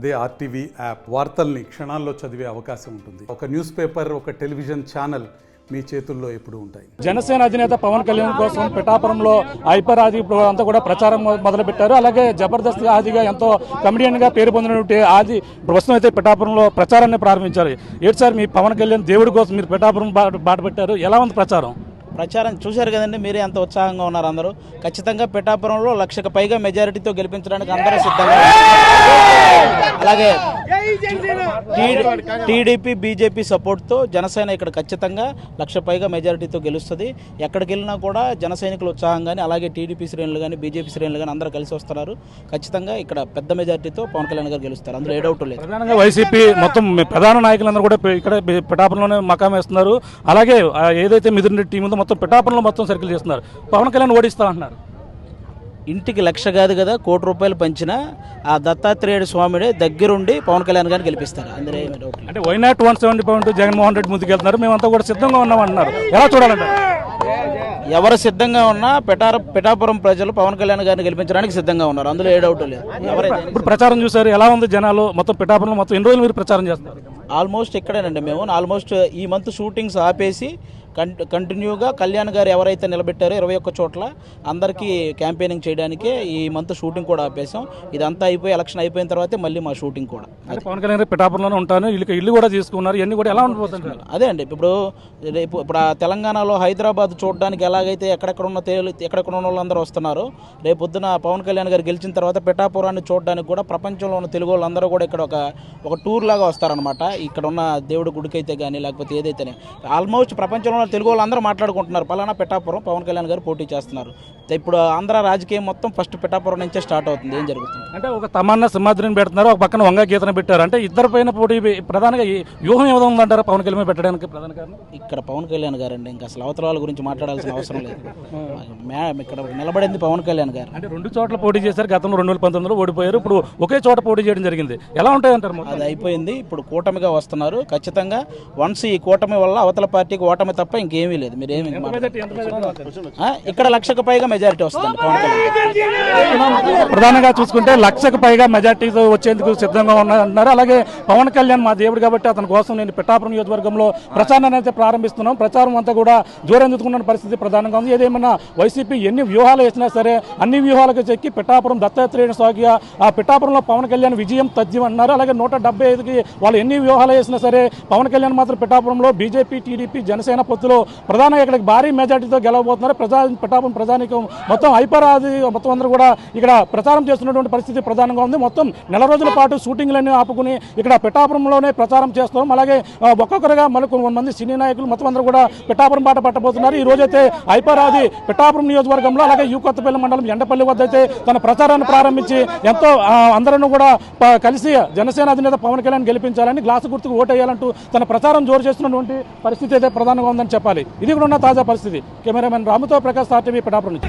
అదే RTV app వార్తల్ని క్షణాల్లో చదివే అవకాశం ఉంటుంది. ఒక న్యూస్ పేపర్ ఒక టెలివిజన్ ఛానల్ మీ చేతుల్లో ఎప్పుడు ఉంటాయి. జనసేన అధినేత పవన్ కళ్యాణ్ కోసం పిఠాపురంలో హైపర్ ఆది అంతా కూడా ప్రచారం మొదలు పెట్టారు అలాగే జబర్దస్త్ ఆదిగా ఎంతో కమెడియన్గా పేరు పొందినటువంటి ఆది ప్రస్తుతం అయితే పిఠాపురంలో ప్రచారాన్ని ప్రారంభించారు. ఏడు సార్ మీ పవన్ కళ్యాణ్ దేవుడి కోసం మీరు పిఠాపురం బా- బాట పెట్టారు? ఎలా ఉంది ప్రచారం? ప్రచారం చూశారు కదండి మీరే ఎంత ఉత్సాహంగా ఉన్నారు అందరూ. ఖచ్చితంగా పిఠాపురంలో లక్షకు పైగా మెజారిటీతో గెలిపించడానికి అందరూ సిద్ధంగా అలాగే టీడీపీ బీజేపీ సపోర్ట్తో జనసేన ఇక్కడ ఖచ్చితంగా లక్ష పైగా మెజారిటీతో గెలుస్తుంది. ఎక్కడికి వెళ్ళినా కూడా జన సైనికులు ఉత్సాహం కానీ అలాగే టీడీపీ శ్రేణులు కానీ బీజేపీ శ్రేణులు కానీ అందరూ కలిసి వస్తున్నారు. ఖచ్చితంగా ఇక్కడ పెద్ద మెజారిటీతో పవన్ కళ్యాణ్ గారు గెలుస్తారు. అందులో ఏ డౌట్ లేదు. ప్రధానంగా వైసీపీ మొత్తం ప్రధాన నాయకులందరూ కూడా ఇక్కడ పిఠాపురంలోనే మకాం వేస్తున్నారు. అలాగే ఏదైతే మిథున్ టీం ఉందో మొత్తం పిఠాపురంలో మొత్తం సర్కిల్ చేస్తున్నారు. పవన్ కళ్యాణ్ ఓడిస్తా అంటున్నారు ఇంటికి లక్ష కాదు కదా కోటి రూపాయలు పంచిన ఆ దత్తాత్రేయుడు స్వామిడే దగ్గరుండి పవన్ కళ్యాణ్ గారిని గెలిపిస్తారు. డౌట్ లేదు. అంటే why not one seventy point Jaganmohan Reddy ముందుకు వెళ్తున్నారు మేమంతా కూడా సిద్ధంగా ఉన్నాం అంటున్నారు ఎలా చూడాలంటారు ఎవరు సిద్ధంగా ఉన్నా పిఠార పిఠాపురం ప్రజలు పవన్ కళ్యాణ్ గారిని గెలిపించడానికి సిద్ధంగా ఉన్నారు. అందులో ఏ డౌట్ లేదు. ఇప్పుడు ప్రచారం చూసారు ఎలా ఉంది జనాలు? మొత్తం పిఠాపురంలో మొత్తం ఎన్ని రోజులు మీరు ప్రచారం చేస్తారు ఆల్మోస్ట్ ఇక్కడేనండి మేము. ఆల్మోస్ట్ ఈ మంత్ షూటింగ్స్ ఆపేసి కంటిన్యూగా కళ్యాణ్ గారు ఎవరైతే నిలబెట్టారో ఇరవై ఒక్క చోట్ల అందరికీ క్యాంపెయినింగ్ చేయడానికే ఈ మంత్ షూటింగ్ కూడా ఆపేసాం ఇదంతా అయిపోయి ఎలక్షన్ అయిపోయిన తర్వాతే మళ్ళీ మా షూటింగ్ కూడా. పవన్ కళ్యాణ్ గారు పిఠాపురంలోనే ఉంటాను ఇల్లు ఇల్లు కూడా తీసుకున్నారు ఇవన్నీ కూడా ఎలా ఉండిపోతుంది అదే అండి ఇప్పుడు రేపు ఇప్పుడు ఆ తెలంగాణలో హైదరాబాద్ చూడడానికి ఎలాగైతే ఎక్కడెక్కడ ఉన్న తేలు ఎక్కడెక్కడ ఉన్న వాళ్ళందరూ వస్తున్నారు రేపు పొద్దున పవన్ కళ్యాణ్ గారు గెలిచిన తర్వాత పిఠాపురాన్ని చూడడానికి కూడా ప్రపంచంలో ఉన్న తెలుగు వాళ్ళందరూ కూడా ఇక్కడ ఒక ఒక టూర్ లాగా వస్తారనమాట ఇక్కడ ఉన్న దేవుడి గుడికి అయితే కానీ లేకపోతే ఏదైతేనే. ఆల్మోస్ట్ ప్రపంచంలో తెలుగు వాళ్ళందరూ మాట్లాడుకుంటున్నారు. పలానా పిఠాపురం పవన్ కళ్యాణ్ గారు పోటీ చేస్తున్నారు. ఇప్పుడు ఆంధ్ర రాజకీయం మొత్తం ఫస్ట్ పిఠాపురం నుంచే స్టార్ట్ అవుతుంది. ఏం జరుగుతుంది? అంటే ఒక తమన్నా సింహాద్రిని పెడుతున్నారు ఒక పక్కన వంగ గీతను పెట్టారు. అంటే ఇద్దరు పైన పోటీ ప్రధానంగా వ్యూహం ఏదో ఉందంటారా పవన్ కళ్యాణ్ పెట్టడానికి ప్రధాన కారణం? ఇక్కడ పవన్ కళ్యాణ్ గారు అండి ఇంకా అసలు అవతల వాళ్ళ గురించి మాట్లాడాల్సిన అవసరం లేదు. ఇక్కడ నిలబడింది పవన్ కళ్యాణ్ గారు. అంటే రెండు చోట్ల పోటీ చేశారు. గతంలో రెండు వేల పంతొమ్మిదిలో ఓడిపోయారు. ఇప్పుడు ఒకే చోట పోటీ చేయడం జరిగింది. ఎలా ఉంటాయంటారు? అది అయిపోయింది. ఇప్పుడు కూటమిగా వస్తున్నారు. ఖచ్చితంగా వన్స్ ఈ కూటమి వల్ల అవతల పార్టీకి ఓటమి తప్ప ఇంకేమీ లేదు. మీరు ఏమి ఇక్కడ లక్షకు పైగా మెజారిటీ వస్తుంది ప్రధానంగా చూసుకుంటే లక్షకు పైగా మెజార్టీతో వచ్చేందుకు సిద్ధంగా ఉన్నారు. అలాగే పవన్ కళ్యాణ్ మా దేవుడు కాబట్టి అతని కోసం నేను పిఠాపురం నియోజకవర్గంలో ప్రచారాన్ని అయితే ప్రారంభిస్తున్నాం. ప్రచారం అంతా కూడా జోరెందుకున్న పరిస్థితి ప్రధానంగా ఉంది. ఏదేమన్నా వైసీపీ ఎన్ని వ్యూహాలు వేసినా సరే అన్ని వ్యూహాలకు చెక్కి పిఠాపురం దత్తాత్రేయుని సాగిగా ఆ పిఠాపురంలో పవన్ కళ్యాణ్ విజయం తథ్యం అన్నారు. అలాగే నూట డెబ్బై ఐదుకి వాళ్ళు ఎన్ని వ్యూహాలు వేసినా సరే పవన్ కళ్యాణ్ మాత్రం పిఠాపురంలో బీజేపీ టీడీపీ జనసేన పొత్తులో ప్రధానంగా ఇక్కడికి భారీ మెజార్టీతో గెలవబోతున్నారు. ప్రజా పిఠాపురం ప్రజానికం మొత్తం హైపరాది మొత్తం అందరూ కూడా ఇక్కడ ప్రచారం చేస్తున్నటువంటి పరిస్థితి ప్రధానంగా ఉంది. మొత్తం నెల రోజుల పాటు షూటింగ్లన్నీ ఆపుకుని ఇక్కడ పిఠాపురంలోనే ప్రచారం చేస్తున్నాం. అలాగే ఒక్కొక్కరుగా మళ్ళీ మంది సినీ నాయకులు మొత్తం అందరూ కూడా పిఠాపురం బాట పట్టబోతున్నారు. ఈ రోజైతే హైపరాది పిఠాపురం నియోజకవర్గంలో అలాగే యూ కొత్తపల్లి మండలం ఎండపల్లి వద్ద అయితే తన ప్రచారాన్ని ప్రారంభించి ఎంతో అందరూ కూడా కలిసి జనసేన అధినేత పవన్ కళ్యాణ్ గెలిపించాలని గ్లాసు గుర్తుకు ఓటేయాలంటూ తన ప్రచారం జోరు చేస్తున్నటువంటి పరిస్థితి అయితే ప్రధానంగా అని చెప్పాలి. ఇది కూడా ఉన్న తాజా పరిస్థితి. కెమెరామెన్ రాముతో ప్రకాష్ ఆర్టీవీ పిఠాపురం నుంచి.